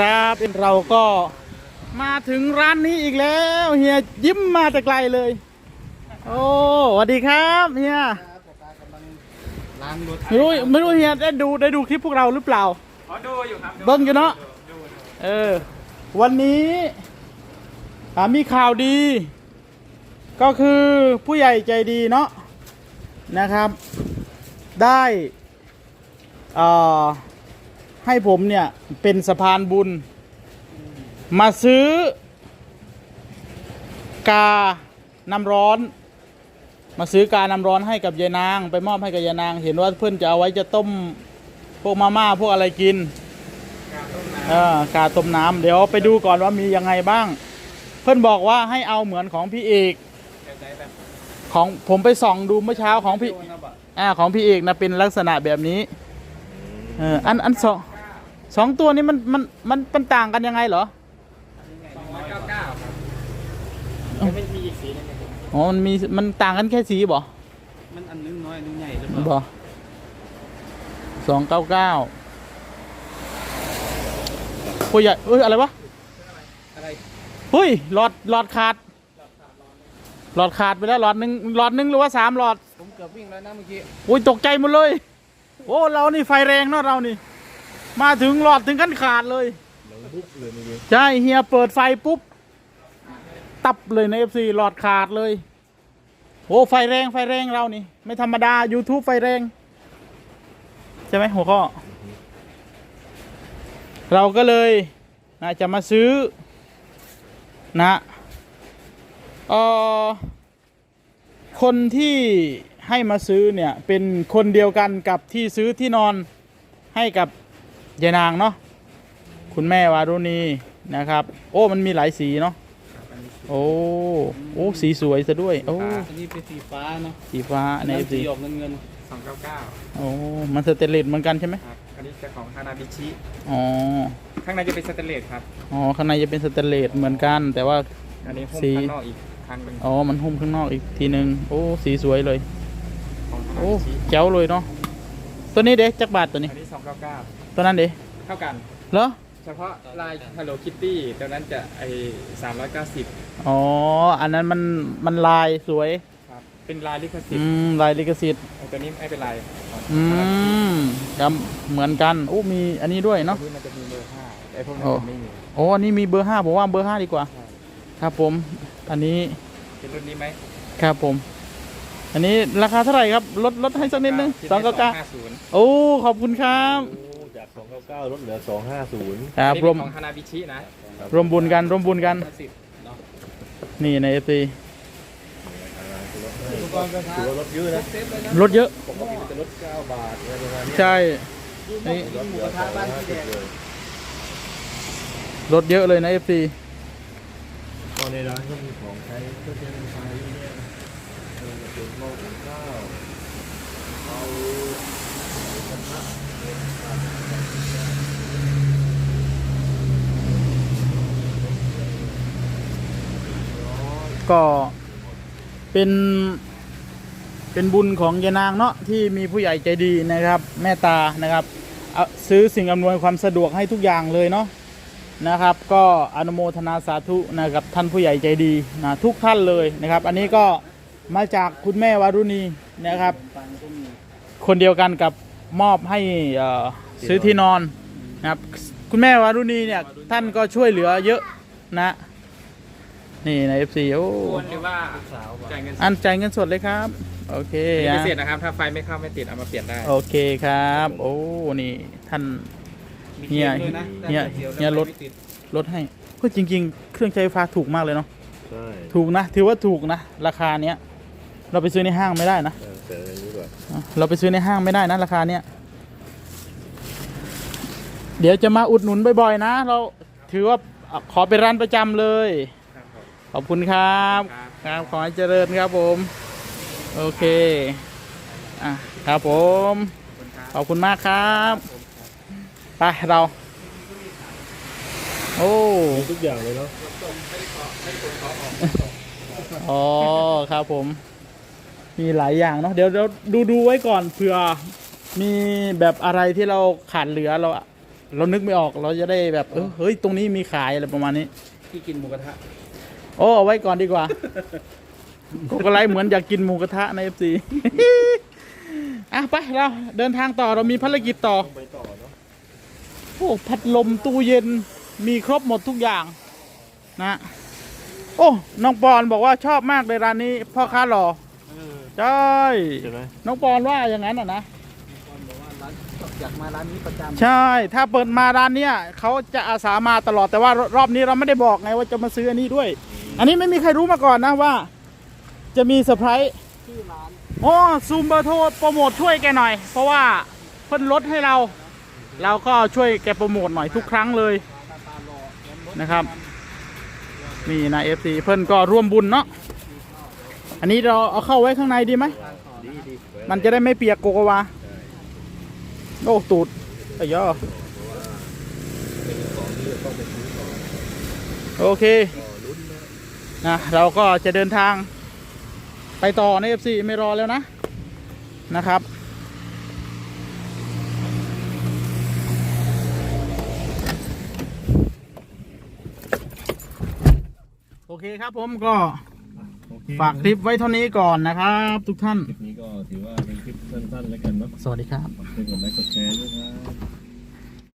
ครับเราก็มาถึงร้านนี้อีกแล้วเฮียยิ้มมาแต่ไกลเลย โอ้สวัสดีครับเฮียล้างรถไม่รู้ไม่รู้เฮียได้ดูได้ดูคลิปพวกเราหรือเปล่าอ๋อดูอยู่ครับเบิ้งอยู่เนาะเออ วันนี้อ่ามีข่าวดี ก็คือผู้ใหญ่ใจดีเนาะนะครับ ได้เอ่อ ให้ผมเนี่ยเป็นสะพานบุญ มาซื้อ กาน้ำร้อน มาซื้อกาน้ำร้อนให้กับยายนาง ไปมอบให้กับยายนาง เห็นว่าเพื่อนจะเอาไว้จะต้มพวกมาม่าพวกอะไรกินเออกาต้มน้ำเดี๋ยวไปดูก่อนว่ามียังไงบ้าง เพื่อนบอกว่าให้เอาเหมือนของพี่เอกของผมไปส่องดูเมื่อเช้าของพี่อ่าของพี่เอกนะเป็นลักษณะแบบนี้ เอออันอันสอง สองตัวนี้มันมันมันมันต่างกันยังไงเหรอสองร้อยเก้าเก้าครับไม่มีอีกสีนึงครับผมอ๋อมันมีมันต่างกันแค่สีบ่มันอันนึงน้อยอันนึงใหญ่หรือเปล่าบ่สองเก้าเก้าผู้ใหญ่เอ้ยอะไรวะอะไรเฮ้ยหลอดหลอดขาดหลอดขาดไปแล้วหลอดหนึ่งหลอดหนึ่งหรือว่าสามหลอดผมเกือบวิ่งแล้วนะเมื่อกี้โอ้ยตกใจหมดเลย โอ้เรานี่ไฟแรงเนาะเรานี่ มาถึงหลอดถึงกันขาดเลยใช่เฮียเปิดไฟปุ๊บ ตับเลยในเอฟซีหลอดขาดเลยโอ้ไฟแรงไฟแรงเรานี่ ไม่ธรรมดา YouTube ไฟแรง ใช่ไหมหัวข้อ เราก็เลยนะจะมาซื้อ นะเอ่อคนที่ให้มาซื้อเนี่ย เป็นคนเดียวกันกับที่ซื้อที่นอนให้กับ ยายนางเนาะคุณแม่วารุณีนะครับ โอ้มันมีหลายสีเนาะโอ้โอ้สีสวยซะด้วยโอ้อันนี้เป็นสีฟ้าเนาะสีฟ้าในอันสีสีออกเงินเงินสองเก้าเก้าโอ้มันสเตนเลสเหมือนกันใช่ไหมครับอันนี้จะของฮานาบิชิอ๋อข้างในจะเป็นสเตนเลสครับอ๋อข้างในจะเป็นสเตนเลสเหมือนกัน แต่ว่าอันนี้หุ้มสีข้างนอกอีกครั้งหนึ่งอ๋อมันหุ้มข้างนอกอีกทีหนึ่งโอ้สีสวยเลยของฮานาโอ้บิชิเจ๋วเลยเนาะตัวนี้เด็กจักบาทตัวนี้อันนี้สองเก้าเก้า ตัวนั้นเด็กเท่ากัน เหรอ เฉพาะลาย Hello Kitty ตัวนั้นจะไอสามร้อยเก้าสิบอ๋อ อันนั้นมันมันลายสวย ครับ เป็นลายลิขสิทอืธิ์มลายลิขสิทธิ์ ไอ้ตัวนี้ไม่เป็นไรของอืฮานาบิชิมจำเหมือนกันโอ้มีอันนี้ด้วยอัเนาะนนี้มันจะมีเบอร์ห้าไอ้พวกนี้โอ้มันไม่มี โอ้อันนี้มีเบอร์ห้าผมว่าเบอร์ห้าดีกว่า ใช่ ครับผม อันนี้ เป็นรุ่นนี้ไหมครับผม อันนี้ราคาเท่าไหร่ครับ ลดลดให้สักนิดนึงสองเก้าเก้าห้าศูนย์โอ้ ขอบคุณครับ โอ้ จาก 299ลดเหลือ 250ครับนี่รเป็วมนของฮานาบิชินะรวมบุญกันรวมบุญกัน สิบเนาะนี่ในเอฟซีถือว่าลดเยอะนะลดเยอะ ปกติมันจะลด 9 บาทอะไรประมาณนี้ใช่นี่ลดเหลือ250เลยลดเยอะเลยนะเอฟซีก็ในร้านก็มีของใช้ก็จะเป็นไฟเนี่ยเออเป็นหม้อหุงข้าวเอากระทะ ก็เป็นเป็นบุญของยายนางเนาะที่มีผู้ใหญ่ใจดีนะครับแม่ตานะครับซื้อสิ่งอำนวยความสะดวกให้ทุกอย่างเลยเนาะนะครับ ก็อนุโมทนาสาธุนะครับท่านผู้ใหญ่ใจดีนะทุกท่านเลยนะครับ อันนี้ก็มาจากคุณแม่วารุณีนะครับ คนเดียวกันกับมอบให้ซื้อที่นอนนะครับคุณแม่วารุณีเนี่ยท่านก็ช่วยเหลือเยอะนะ นี่ใน FC โอ้โอนหรือว่าจ่ายเงินสดอันจ่ายเงินสดเลยครับ โอเคมีพินะเศษนะครับ ถ้าไฟไม่เข้าไม่ติดเอามาเปลี่ยนได้โอเคครับ โอ้ นี่ท่านมีเฮียครื่องด้วยนะเฮียได้เฮียรถไม่ติดลดให้ก็จริง ๆ เครื่องใช้ไฟฟ้าถูกมากเลยเนาะ ใช่ถูกนะ ถือว่าถูกนะ ราคาเนี้ย เราไปซื้อในห้างไม่ได้นะ เออแต่อันนี้ก่อนเราไปซื้อในห้างไม่ได้นะ ราคาเนี้ย เดี๋ยวจะมาอุดหนุนบ่อยๆนะ เราถือว่าขอเป็นร้านประจำเลยครับผมข อบคุณครับครับครับขอให้เจริญครับผม โอเคอะครับผม ขอบคุณครับขอบคุณมากครับไปเรา โอ้มีทุกอย่างเลยเนาะอ๋อครับผม มีหลายอย่างเนาะเดี๋ยวเดี๋ยวดูดูไว้ก่อนเผื่อมีแบบอะไรที่เราขาดเหลือเราเรานึกไม่ออกเราจะได้แบบเออเฮ้ยตรงนี้มีขายอะไรประมาณนี้ ที่กินหมูกระทะ โอ้เอาไว้ก่อนดีกว่าโกโกไลท์เหมือนอยากกินหมูกระทะในเอฟซีอะไปเราเดินทางต่อเรามีภารกิจต่อไปต่อเนาะโอ้พัดลมตู้เย็นมีครบหมดทุกอย่าง นะ โอ้น้องปอนบอกว่าชอบมากเลยร้านนี้พ่อค้าหล่อใช่ใช่ไหมน้องปอนว่าอย่างนั้นอะนะคนบอกว่าร้านอยากมาร้านนี้ประจำใช่ ถ้าเปิดมาร้านเนี้ยเขาจะอาสามาตลอดแต่ว่ารอบนี้เราไม่ได้บอกไงว่าจะมาซื้ออันนี้ด้วย อันนี้ไม่มีใครรู้มาก่อนนะว่า จะมีเซอร์ไพรส์ชื่อร้านอ๋อซูมเบอร์โทรโปรโมทช่วยแกหน่อย เพราะว่าเพิ่นลดให้เรา เราก็ช่วยแกโปรโมทหน่อยทุกครั้งเลยนะครับ นี่นะเอฟซีเพิ่นก็ร่วมบุญเนาะอันนี้เราเอาเข้าไว้ข้างในดีไหม มันจะได้ไม่เปียกโกโกวาโอ้ตูดไอ้ยอโอเค นะเราก็จะเดินทางไปต่อในเอฟซีไม่รอแล้วนะนะครับโอเคครับผมก็โอเคฝากคลิปไว้เท่านี้ก่อนนะครับ ทุกท่าน คลิปนี้ก็ถือว่าเป็นคลิปสั้นๆแล้วกันเนาะสวัสดีครับฝากเป็นกดไลค์กดแชร์ด้วยครับ